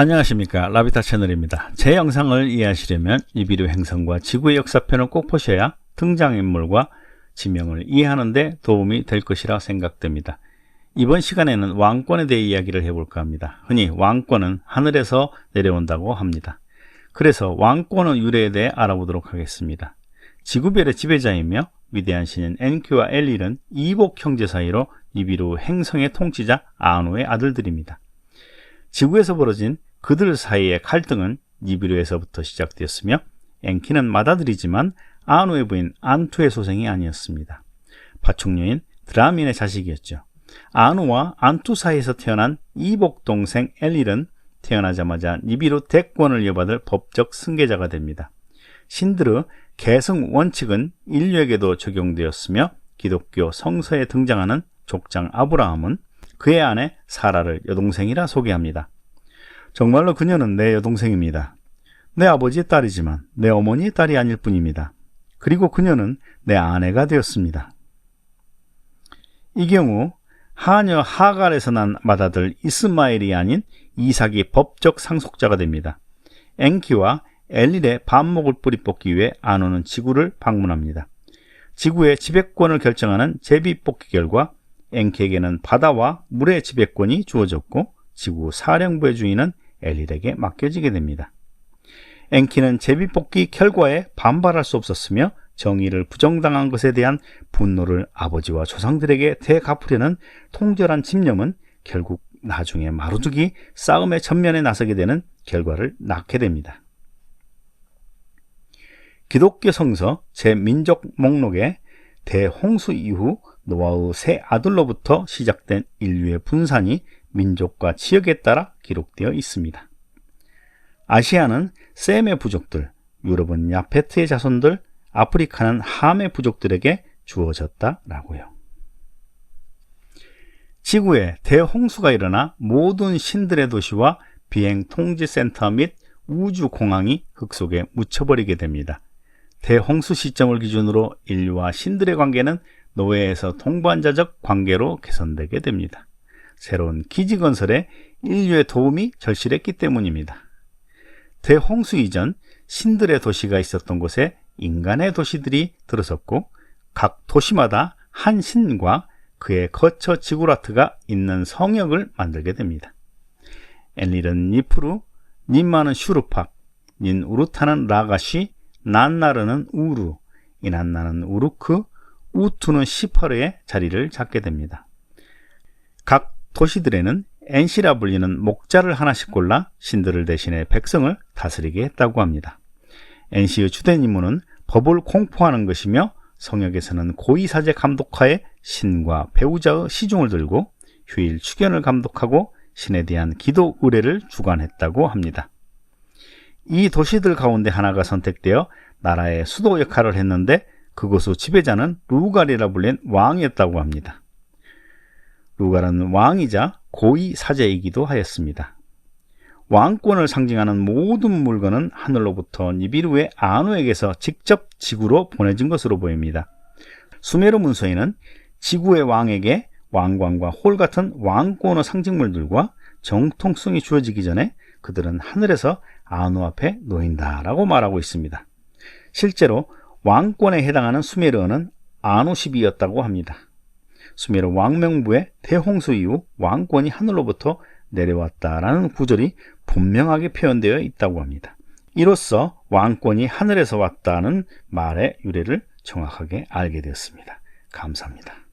안녕하십니까 라비타 채널입니다. 제 영상을 이해하시려면 이비류 행성과 지구의 역사편을 꼭 보셔야 등장인물과 지명을 이해하는 데 도움이 될 것이라 생각됩니다. 이번 시간에는 왕권에 대해 이야기를 해볼까 합니다. 흔히 왕권은 하늘에서 내려온다고 합니다. 그래서 왕권의 유래에 대해 알아보도록 하겠습니다. 지구별의 지배자이며 위대한 신인 엔큐와 엘릴은 이복 형제 사이로 이비루 행성의 통치자 아노의 아들들입니다. 지구에서 벌어진 그들 사이의 갈등은 니비루에서부터 시작되었으며 엔키는 맏아들이지만 아노의 부인 안투의 소생이 아니었습니다. 파충류인 드라민의 자식이었죠. 아노와 안투 사이에서 태어난 이복 동생 엘릴은 태어나자마자 니비루 대권을 이어받을 법적 승계자가 됩니다. 신드르 계승 원칙은 인류에게도 적용되었으며 기독교 성서에 등장하는 족장 아브라함은 그의 아내 사라를 여동생이라 소개합니다. 정말로 그녀는 내 여동생입니다. 내 아버지의 딸이지만 내 어머니의 딸이 아닐 뿐입니다. 그리고 그녀는 내 아내가 되었습니다. 이 경우 하녀 하갈에서 난 맏아들 이스마엘이 아닌 이삭이 법적 상속자가 됩니다. 엔키와 엘릴의 반목을 뿌리 뽑기 위해 아노는 지구를 방문합니다. 지구의 지배권을 결정하는 제비 뽑기 결과 엔키에게는 바다와 물의 지배권이 주어졌고 지구 사령부의 주인은 엘릴에게 맡겨지게 됩니다. 엔키는 제비뽑기 결과에 반발할 수 없었으며 정의를 부정당한 것에 대한 분노를 아버지와 조상들에게 되갚으려는 통절한 집념은 결국 나중에 마루두기 싸움의 전면에 나서게 되는 결과를 낳게 됩니다. 기독교 성서 제민족 목록에 대홍수 이후 노아의 세 아들로부터 시작된 인류의 분산이 민족과 지역에 따라 기록되어 있습니다. 아시아는 셈의 부족들, 유럽은 야페트의 자손들, 아프리카는 함의 부족들에게 주어졌다라고요. 지구에 대홍수가 일어나 모든 신들의 도시와 비행 통지 센터 및 우주 공항이 흙 속에 묻혀버리게 됩니다. 대홍수 시점을 기준으로 인류와 신들의 관계는 노예에서 동반자적 관계로 개선되게 됩니다. 새로운 기지 건설에 인류의 도움이 절실했기 때문입니다. 대홍수 이전 신들의 도시가 있었던 곳에 인간의 도시들이 들어섰고 각 도시마다 한 신과 그의 거처 지구라트가 있는 성역을 만들게 됩니다. 엘릴은 니프루, 닌마는 슈르팍, 닌 우르타는 라가시, 난나르는 우루, 이난나는 우루크, 우투는 시퍼르의 자리를 잡게 됩니다. 각 도시들에는 엔시라 불리는 목자를 하나씩 골라 신들을 대신해 백성을 다스리게 했다고 합니다. 엔시의 주된 임무는 법을 공포하는 것이며 성역에서는 고위사제 감독하에 신과 배우자의 시중을 들고 휴일 축연을 감독하고 신에 대한 기도 의례를 주관했다고 합니다. 이 도시들 가운데 하나가 선택되어 나라의 수도 역할을 했는데 그곳의 지배자는 루갈이라 불린 왕이었다고 합니다. 루갈은 왕이자 고위 사제이기도 하였습니다. 왕권을 상징하는 모든 물건은 하늘로부터 니비루의 아누에게서 직접 지구로 보내진 것으로 보입니다. 수메르 문서에는 지구의 왕에게 왕관과 홀 같은 왕권의 상징물들과 정통성이 주어지기 전에 그들은 하늘에서 아누 앞에 놓인다라고 말하고 있습니다. 실제로 왕권에 해당하는 수메르어는 아누십이었다고 합니다. 수메르 왕명부의 대홍수 이후 왕권이 하늘로부터 내려왔다라는 구절이 분명하게 표현되어 있다고 합니다. 이로써 왕권이 하늘에서 왔다는 말의 유래를 정확하게 알게 되었습니다. 감사합니다.